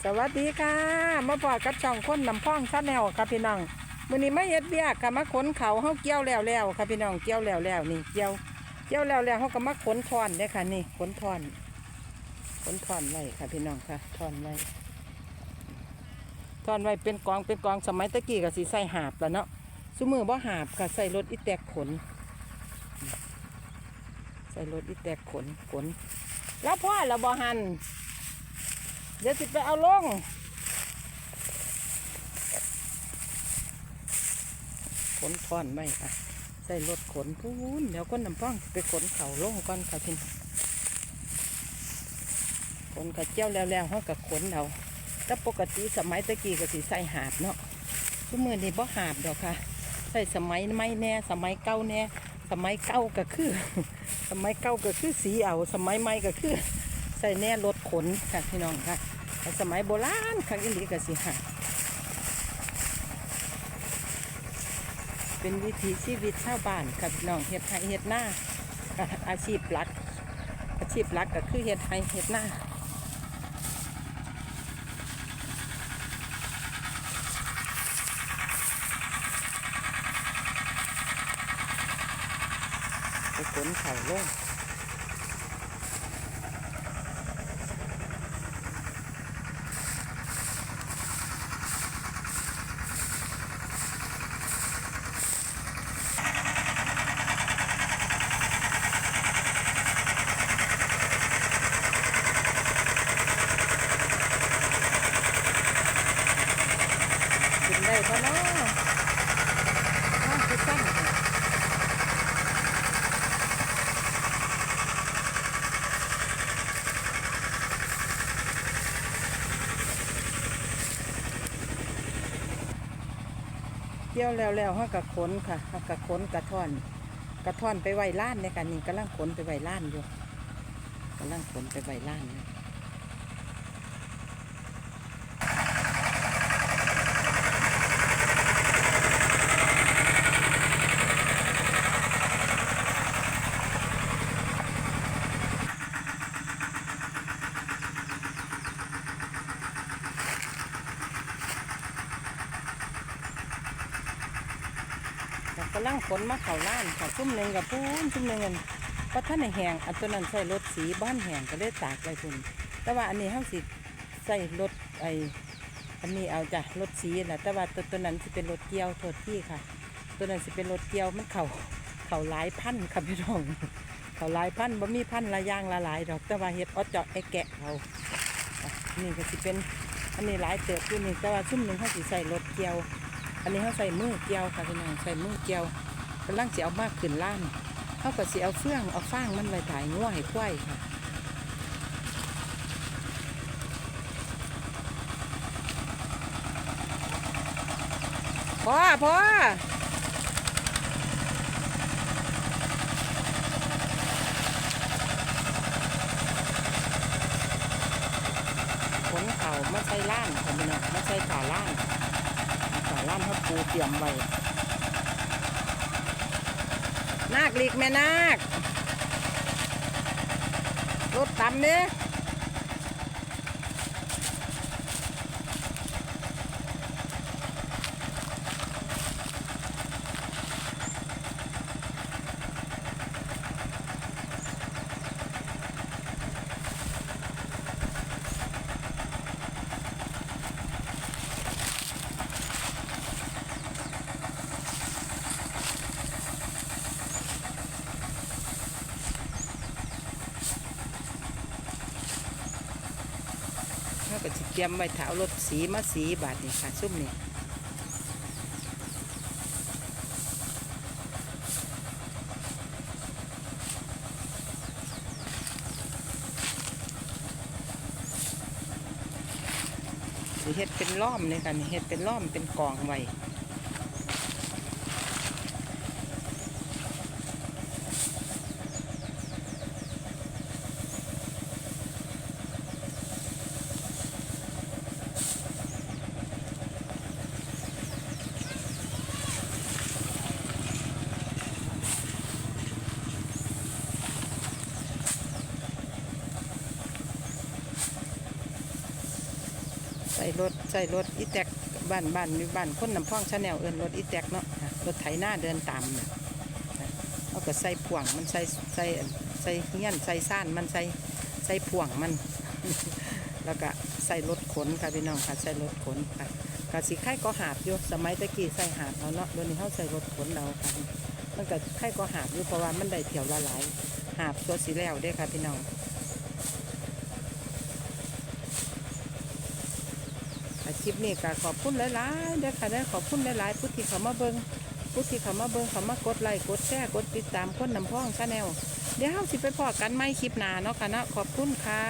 สวัสดีค่ะ มาพอกับช่องคนนำพ่องชาแนลค่ะพี่น้องมื้อนี้มาเฮ็ดเบี้ยกกับมาขนเขาเฮาเกี่ยวแล้วแล้วค่ะพี่น้องเกี่ยวแล้วแล้วนี่เกี่ยวเกี่ยวแล้วแล้วเฮาก็มาขนทอนเด้ค่ะ นี่ขนทอนขนทอนไว้ค่ะพี่น้องค่ะทอนไว้ทอนไว้เป็นกองเป็นกองสมัยตะกี้ก็สิใส่หาบแล้วเนาะซุมือบ่หาบก็ใส่รถอีแตกขน ใส่รถอีแตกขนขน แล้วพ่อเราบ่หัน เดี๋ยวสิไปเอาลงขนทอนไว้ค่ะใส่รถขนพูนเดี๋ยวก้นน้ำป้องไปขนเข่าลงก่อนค่ะพี่น้องขนกระเจียวแล้วๆเขากับขนเอาแต่ปกติสมัยตะกี้ก็สิใส่หาบเนาะทุกมือนี่บ่หาบดอกค่ะ ใส่สมัยไม่แน่ สมัยเก่าแน่ สมัยเก่าก็คือ สมัยเก่าก็คือสีเอา สมัยใหม่ก็คือ ใส่แน่รถขนค่ะพี่น้องค่ะสมัยโบราณครั้งอีหลีก็สิหาเป็นวิถีชีวิตชาวบ้านค่ะพี่น้องเฮ็ดไร่เฮ็ดหน้าอาชีพหลัก อาชีพหลักก็คือเฮ็ดไร่เฮ็ดหน้าขนเข่าลง ได้เพราะเนาะน้องคือสั้นเกี่ยวแล้วแล้วเขากะขนค่ะเขากะขนกระท่อน กระท่อนไปไว้ล้านเนี่ยกันนี่กำลังขนไปไว้ล้านอยู่กำลังขนไปไว้ล้านอยู่ ก็กำลังขนมาเข่าล้านค่ะชุ่มหนึ่งกับปูนชุ่มหนึ่งกันเพราะท่านในแหงอันตัวนั้นใส่รถสีบ้านแหงก็เลยตากไปคุณแต่ว่าอันนี้ห้าสิใส่รถไออันนี้เอาจ้ะรถสีแหละแต่ว่าตัวตัวนั้นสิเป็นรถเกี่ยวโทษที่ค่ะ ตัวนั้นสิเป็นรถเกี่ยวมันเข่าเข่าหลายพันค่ะพี่น้องเข่าหลายพันบ่มีพันละอยางละหลายดอก แต่ว่าเฮ็ดเออเจาะไอแกะเขานี่ก็สิเป็นอันนี้หลายเติบอยู่นี่แต่ว่าชุ่มหนึ่งเขาสิใส่รถเกี่ยว อันนี้เขาใส่มือเกี่ยวค่ะพี่น้องใส่มือเกี่ยวกำลังจะเอามากขึ้นล้านเขาก็สิเอาเฟื่องเอาฟางมันไว้ถ่ายง่วให้ควายค่ะพอพอขนเข่ามาใส่ล้านค่ะพี่น้องมาใส่ขาล้าน ที่เขาปูเตรียมไว้นาคลีกแม่นาครถตำเนี่ย ก็สิเตรียมไว้ถาวรถสีมาสีบาทนี่ค่ะซุ่มนี่สิเฮ็ดเป็นล้อมเลยค่ะนี่เฮ็ดเป็นล้อมเป็นกองไว้ ส่รถใส่รถอีแตกบ้านบ้านมีบ้านคนน้ำพ่องชาแนลเอินรถอีแตกเนาะรถไถหน้าเดินตามเนี่ยค่ะเอาก็ใส่พ่วงมันใส่ใส่ใส่เงี้ยนใส่ซ่านมันใส่ใส่พ่วงมัน แล้วก็ใส่รถขนค่ะพี่น้องค่ะใส่รถขนค่ะกสิไข่ก็หาบอยู่สมัยตะกี้ใส่หาบเอาเนาะเดี๋ยวนี้เขาใส่รถขนเราค่ะมันก็ไข่ก็หาบอยู่เพราะว่ามันได้เที่ยวละหลายหาบตัวสีแล้วเด้ค่ะพี่น้อง อา คลิปนี้ก็ขอบคุณหลายๆเด้อค่ะเด้อขอบคุณหลายๆผู้ที่เขามาเบิงผู้ที่เขามาเบิงเขามากดไลค์กดแชร์กดติดตามคนนำพ่องชาแนลเดี๋ยวเราสิไปพอกันไม่คลิปหนาเนาะค่ะเนาะขอบคุณค่ะ